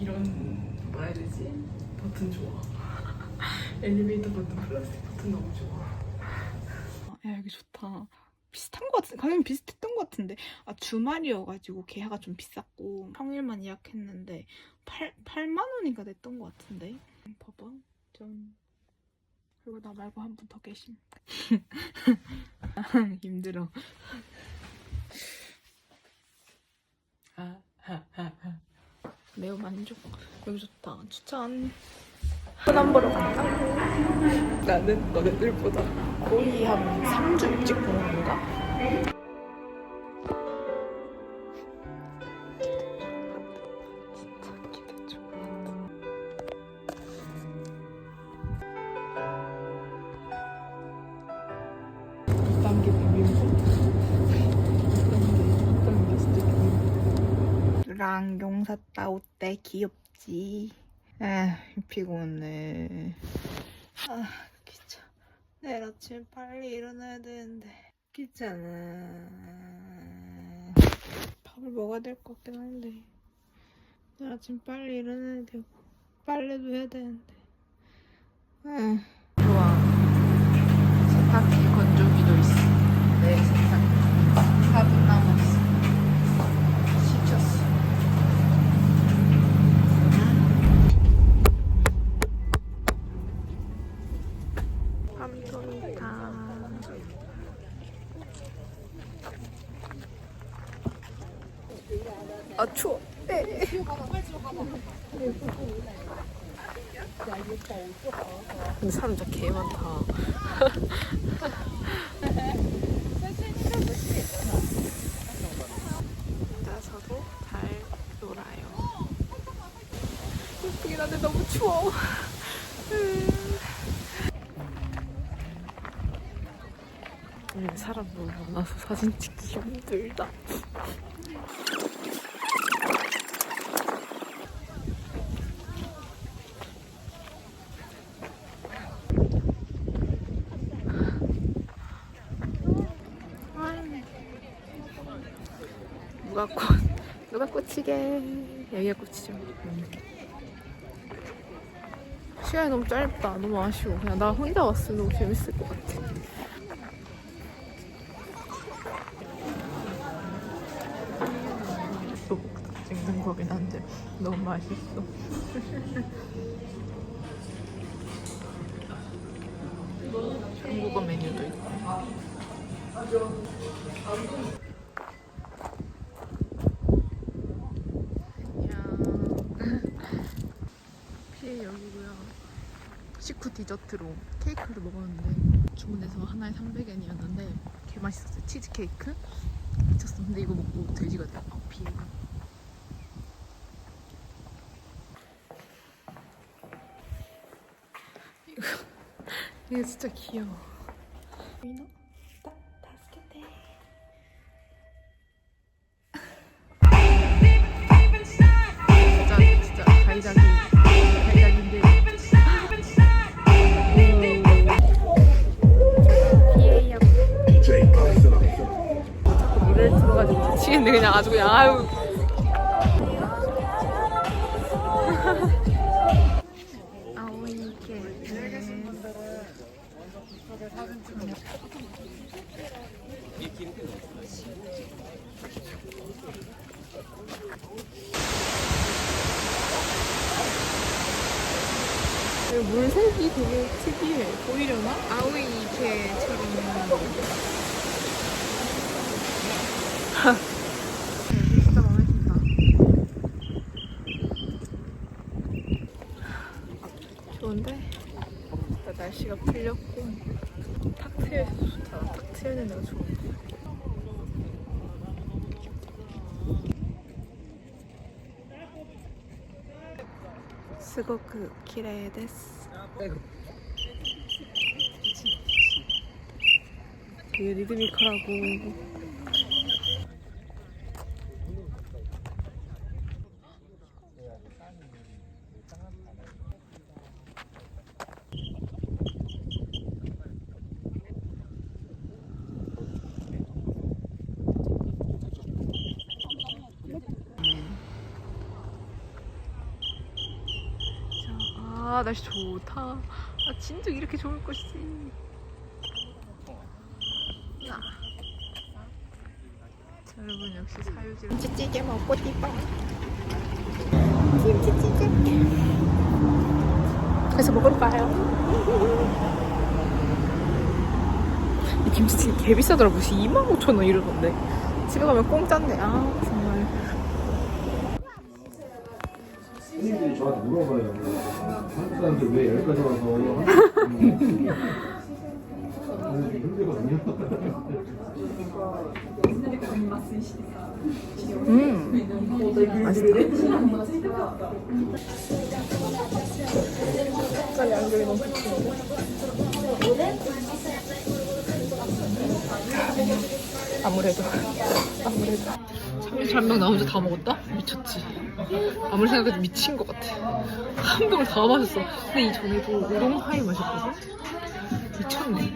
이런 뭐라 해야 되지? 버튼 좋아. 엘리베이터 버튼 플라스틱 버튼 너무 좋아. 야 여기 좋다. 비슷한 것 같은데 가격 비슷했던 것 같은데 아 주말이어가지고 계약가 좀 비쌌고 평일만 예약했는데 8, 8만 원인가 냈던 것 같은데 봐봐 좀 그리고 나 말고 한 분 더 계심 힘들어 매우 만족 여기 좋다. 추천. 한 보러 간다 나는 너네들보다 거의 한 3주 일찍 보는 건가? 랑 용샀다 옷대 귀엽지. 에 피곤해. 아 귀찮아. 내일 아침 빨리 일어나야 되는데. 귀찮아. 밥을 먹어야 될 것 같긴 한데. 내일 아침 빨리 일어나야 되고. 빨래도 해야 되는데. 에좋 아 추워. 근데 사람 진짜 개 많다. 나서도 잘 놀아요. 한데 너무 추워. 오늘 사람 너무 많아서 사진 찍기 힘들다. 누가 꽃 누가 꽃이게 여기가 꽃이죠. 음. 시간이 너무 짧다. 너무 아쉬워. 그냥 나 혼자 왔으면 너무 재밌을 것 같아. 또 찍는 거긴 한데 너무 맛있어. 한국어 메뉴도 있고. 피해 여기고요. 식후 디저트로 케이크를 먹었는데 주문해서 하나에 300엔이었는데 개 맛있었어요. 치즈 케이크 미쳤어. 근데 이거 먹고 돼지가 돼. 아, 비에. 이거 이거 진짜 귀여워. 딱 물을 들어가지고 미치겠네 그냥 아주 그냥 아유 아오 물색이 되게 특이해 보이려나? 아오이게처럼 진짜 마음에 든다. 좋은데? 날씨가 풀렸고 탁 트여서 좋다. 탁 트여있는 데가 좋은데. 스고크 키레이 데스. 되게 리드미컬 아 날씨 좋다. 아 진짜 이렇게 좋을 것이지. 야. 자, 여러분 역시 사유지. 김치찌개 먹고 싶어. 김치찌개. 그래서 먹을까요? 이 김치찌개 개 비싸더라. 무슨 25,000원 이러던데. 집에 가면 공짜인데. 아 정말. 선생님들이 저한테 물어봐요. 한국사람들 왜 여기까지 와서 아 니, 힘들거든 요. うん明日アムレードアムレード 31명 나 혼자 다 먹었다? 미쳤지. 아무리 생각해도 미친 것 같아. 한 병을 다 마셨어. 근데 이전에도 우동 하이 마셨거든? 미쳤네.